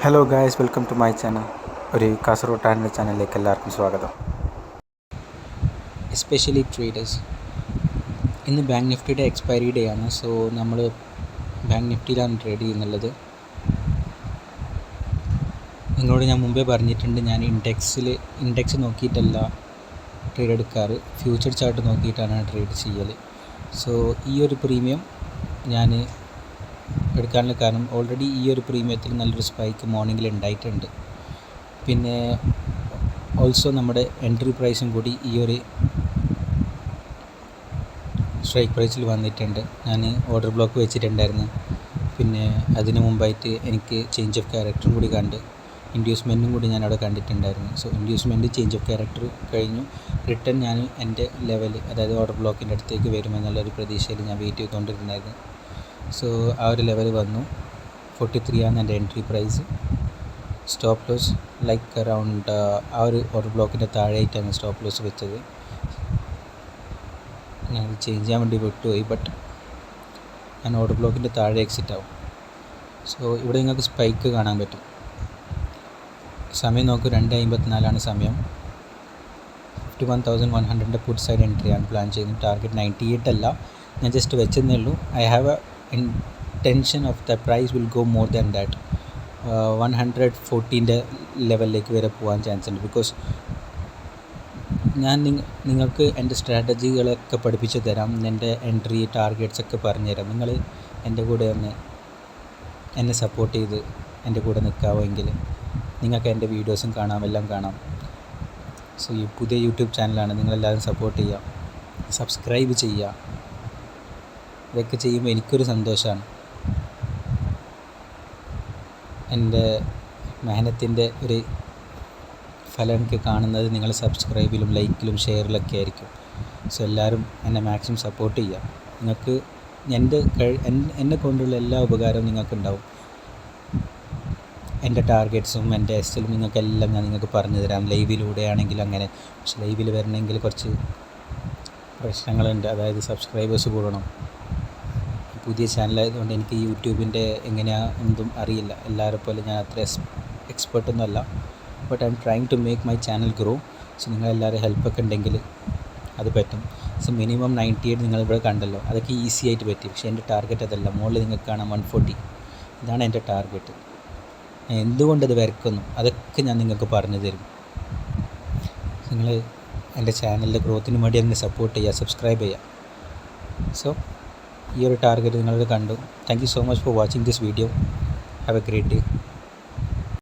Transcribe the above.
Hello guys welcome to my channel ഒരു കാസർഗോഡ് ടാനിന്റെ ചാനലിലേക്ക് എല്ലാവർക്കും സ്വാഗതം. എസ്പെഷ്യലി ട്രേഡേഴ്സ് ഇന്ന് ബാങ്ക് നിഫ്റ്റിയുടെ എക്സ്പയറി ഡേ ആണ് സോ നമ്മൾ ബാങ്ക് നിഫ്റ്റിയിലാണ് ട്രേഡ് ചെയ്യുന്നുള്ളത്. നിങ്ങളോട് ഞാൻ മുമ്പേ പറഞ്ഞിട്ടുണ്ട് ഞാൻ ഇൻഡെക്സിൽ ഇൻഡെക്സ് നോക്കിയിട്ടല്ല ട്രേഡ് എടുക്കാറ്. ഫ്യൂച്ചർ ചാർട്ട് നോക്കിയിട്ടാണ് ട്രേഡ് ചെയ്യൽ സോ ഈ ഒരു പ്രീമിയം ഞാൻ എടുക്കാനുള്ള കാരണം ഓൾറെഡി ഈ ഒരു പ്രീമിയത്തിൽ നല്ലൊരു സ്പൈക്ക് മോർണിംഗിൽ ഉണ്ടായിട്ടുണ്ട് പിന്നെ ഓൾസോ നമ്മുടെ എൻട്രി പ്രൈസും കൂടി ഈ ഒരു സ്ട്രൈക്ക് പ്രൈസിൽ വന്നിട്ടുണ്ട്. ഞാൻ ഓർഡർ ബ്ലോക്ക് വെച്ചിട്ടുണ്ടായിരുന്നു. പിന്നെ അതിന് മുമ്പായിട്ട് എനിക്ക് ചേഞ്ച് ഓഫ് ക്യാരക്ടറും കൂടി കണ്ട് ഇൻഡ്യൂസ്മെന്റും കൂടി ഞാൻ അവിടെ കണ്ടിട്ടുണ്ടായിരുന്നു. So inducement change of character കഴിഞ്ഞു. റിട്ടേൺ ഞാൻ എന്റെ ലെവൽ അതായത് ഓർഡർ ബ്ലോക്കിന്റെ അടുത്തേക്ക് വരുമെന്നുള്ളൊരു പ്രതീക്ഷയിൽ ഞാൻ വെയിറ്റ് ചെയ്തുകൊണ്ടിരുന്നായിരുന്നു സോ ആ ഒരു ലെവൽ വന്നു. ഫോർട്ടി ത്രീ ആണ് എന്റെ entry price stop loss like around ആ ഒരു ഓർഡർ ബ്ലോക്കിന്റെ താഴെയായിട്ടാണ് സ്റ്റോപ്പ് ലോസ് വെച്ചത്. ഞാൻ ചേഞ്ച് ചെയ്യാൻ വേണ്ടി വിട്ടുപോയി ബട്ട് ഞാൻ ഓർഡർ ബ്ലോക്കിന്റെ താഴെ എക്സിറ്റ് ആവും. സോ ഇവിടെ നിങ്ങൾക്ക് സ്പൈക്ക് കാണാൻ പറ്റും. സമയം നോക്കൂ രണ്ട് അമ്പത്തിനാലാണ് സമയം. ഫിഫ്റ്റി വൺ തൗസൻഡ് വൺ ഹൺഡ്രഡിന്റെ പുട്ട് സൈഡ് എൻട്രിയാണ് പ്ലാൻ ചെയ്യുന്നത്. ടാർഗറ്റ് നയന്റി എയ്റ്റ് അല്ല. ഞാൻ ജസ്റ്റ് വെച്ചെന്നേ ഉള്ളൂ. I have a intention of the price will go more than that one hundred ഫോർട്ടീന്റെ ലെവലിലേക്ക് വരെ പോകാൻ ചാൻസ് ഉണ്ട്. ബിക്കോസ് ഞാൻ നിങ്ങൾക്ക് എന്റെ സ്ട്രാറ്റജികളൊക്കെ പഠിപ്പിച്ച് തരാം. എന്റെ എൻട്രി ടാർഗറ്റ്സ് ഒക്കെ പറഞ്ഞു തരാം. നിങ്ങൾ എന്റെ കൂടെ ഒന്ന് എന്നെ സപ്പോർട്ട് ചെയ്ത് എന്റെ കൂടെ നിൽക്കാമെങ്കിൽ നിങ്ങൾക്ക് എന്റെ വീഡിയോസും കാണാം. എല്ലാം കാണാം. സോ ഈ പുതിയ യൂട്യൂബ് ചാനലാണ് നിങ്ങളെല്ലാവരും സപ്പോർട്ട് ചെയ്യുക. സബ്സ്ക്രൈബ് ചെയ്യുക. ഇതൊക്കെ ചെയ്യുമ്പോൾ എനിക്കൊരു സന്തോഷമാണ്. എന്റെ മെഹനത്തിന്റെ ഒരു ഫലം എനിക്ക് കാണുന്നത് നിങ്ങൾ സബ്സ്ക്രൈബിലും ലൈക്കിലും ഷെയറിലൊക്കെ ആയിരിക്കും. സോ എല്ലാവരും എന്നെ മാക്സിമം സപ്പോർട്ട് ചെയ്യുക. നിങ്ങൾക്ക് എന്റെ എന്നെ കൊണ്ടുള്ള എല്ലാ ഉപകാരവും നിങ്ങൾക്കുണ്ടാവും. എന്റെ ടാർഗറ്റ്സും എന്റെ എസ്റ്റിലും നിങ്ങൾക്കെല്ലാം ഞാൻ നിങ്ങൾക്ക് പറഞ്ഞു തരാം. ലൈവിലൂടെ ആണെങ്കിലും അങ്ങനെ. പക്ഷെ ലൈവിൽ വരണമെങ്കിൽ കുറച്ച് പ്രശ്നങ്ങളുണ്ട്. അതായത് സബ്സ്ക്രൈബേഴ്സ് കൂടണം. പുതിയ ചാനലായതുകൊണ്ട് എനിക്ക് യൂട്യൂബിന്റെ എങ്ങനെയാണ് എന്തും അറിയില്ല. എല്ലാവരെ പോലെ ഞാൻ അത്ര എക്സ് അല്ല but I'm trying to make my channel grow. So നിങ്ങൾ നിങ്ങളെല്ലാവരും ഹെൽപ്പൊക്കെ ഉണ്ടെങ്കിൽ അത് പറ്റും. സോ മിനിമം നയന്റി എയ്റ്റ് നിങ്ങളിവിടെ കണ്ടല്ലോ. അതൊക്കെ ഈസി ആയിട്ട് പറ്റി. പക്ഷേ എന്റെ ടാർഗറ്റ് അതല്ല. മുകളിൽ നിങ്ങൾക്ക് കാണാം വൺ ഫോർട്ടി. ഇതാണ് എന്റെ ടാർഗറ്റ്. ഞാൻ അത് വരക്കുന്നു? അതൊക്കെ ഞാൻ നിങ്ങൾക്ക് പറഞ്ഞു തരും. നിങ്ങൾ എന്റെ ചാനലിന്റെ ഗ്രോത്തിന് വേണ്ടി എന്നെ സപ്പോർട്ട് ചെയ്യുക സബ്സ്ക്രൈബ് ചെയ്യുക. സോ ഈ ഒരു ടാർഗറ്റ് നിങ്ങളത് കണ്ടു. Thank so much for watching this video have a great day